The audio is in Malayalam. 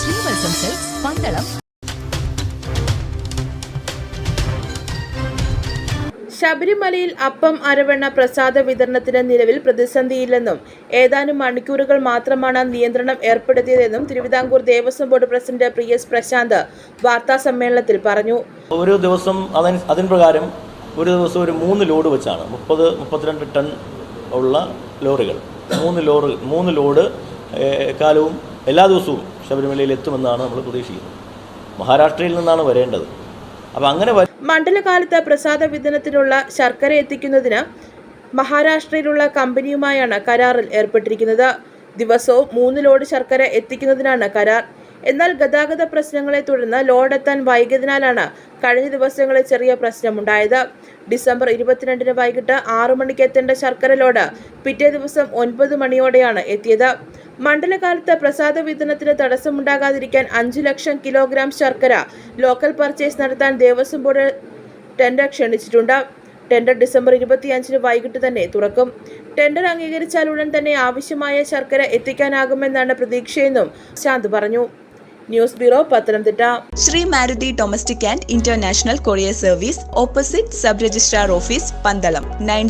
ശ്രീവത്സം സെൽസ് പന്തളം ശബരിമലയിൽ അപ്പം അരവണ്ണ പ്രസാദ വിതരണത്തിന് നിലവിൽ പ്രതിസന്ധിയില്ലെന്നും ഏതാനും മണിക്കൂറുകൾ മാത്രമാണ് നിയന്ത്രണം ഏർപ്പെടുത്തിയതെന്നും Thiruvithamkoor Devaswom board president P S Prashanth വാർത്താ സമ്മേളനത്തിൽ പറഞ്ഞു. ഒരു ദിവസം അതിന് അതിന് പ്രകാരം ഒരു ദിവസം ഒരു മൂന്ന് ലോഡ് വെച്ചാണ്. മുപ്പത് മുപ്പത്തിരണ്ട് ടൺ ഉള്ള ലോറികൾ. മൂന്ന് ലോറി മൂന്ന് ലോഡ് കാലവും എല്ലാ ദിവസവും ശബരിമലയിൽ എത്തുമെന്നാണ് നമ്മൾ പ്രതീക്ഷിക്കുന്നത്. മഹാരാഷ്ട്രയിൽ നിന്നാണ് വരേണ്ടത്. അപ്പോൾ അങ്ങനെ മണ്ഡലകാലത്ത് പ്രസാദ വിതരണത്തിനുള്ള ശർക്കര എത്തിക്കുന്നതിന് മഹാരാഷ്ട്രയിലുള്ള കമ്പനിയുമായാണ് കരാറിൽ ഏർപ്പെട്ടിരിക്കുന്നത്. ദിവസവും മൂന്ന് ലോഡ് ശർക്കര എത്തിക്കുന്നതിനാണ് കരാർ. എന്നാൽ ഗതാഗത പ്രശ്നങ്ങളെ തുടർന്ന് ലോഡ് എത്താൻ വൈകിയതിനാലാണ് കഴിഞ്ഞ ദിവസങ്ങളിൽ ചെറിയ പ്രശ്നമുണ്ടായത്. ഡിസംബർ ഇരുപത്തിരണ്ടിന് വൈകിട്ട് ആറു മണിക്ക് എത്തേണ്ട ശർക്കര ലോഡ് പിറ്റേ ദിവസം ഒൻപത് മണിയോടെയാണ് എത്തിയത്. മണ്ഡലകാലത്ത് പ്രസാദ വിതരണത്തിന് തടസ്സമുണ്ടാകാതിരിക്കാൻ അഞ്ചു ലക്ഷം കിലോഗ്രാം ശർക്കര ലോക്കൽ പർച്ചേസ് നടത്താൻ ദേവസ്വം ബോർഡ് ടെൻഡർ ക്ഷണിച്ചിട്ടുണ്ട്. ടെൻഡർ ഡിസംബർ ഇരുപത്തിയഞ്ചിന് വൈകിട്ട് തന്നെ തുറക്കും. ടെൻഡർ അംഗീകരിച്ചാൽ ഉടൻ തന്നെ ആവശ്യമായ ശർക്കര എത്തിക്കാനാകുമെന്നാണ് പ്രതീക്ഷയെന്നും ശാന്ത് പറഞ്ഞു. News bureau Pathanamthitta. Sri Maruti domestic and international courier service opposite sub registrar office Pandalam. Nine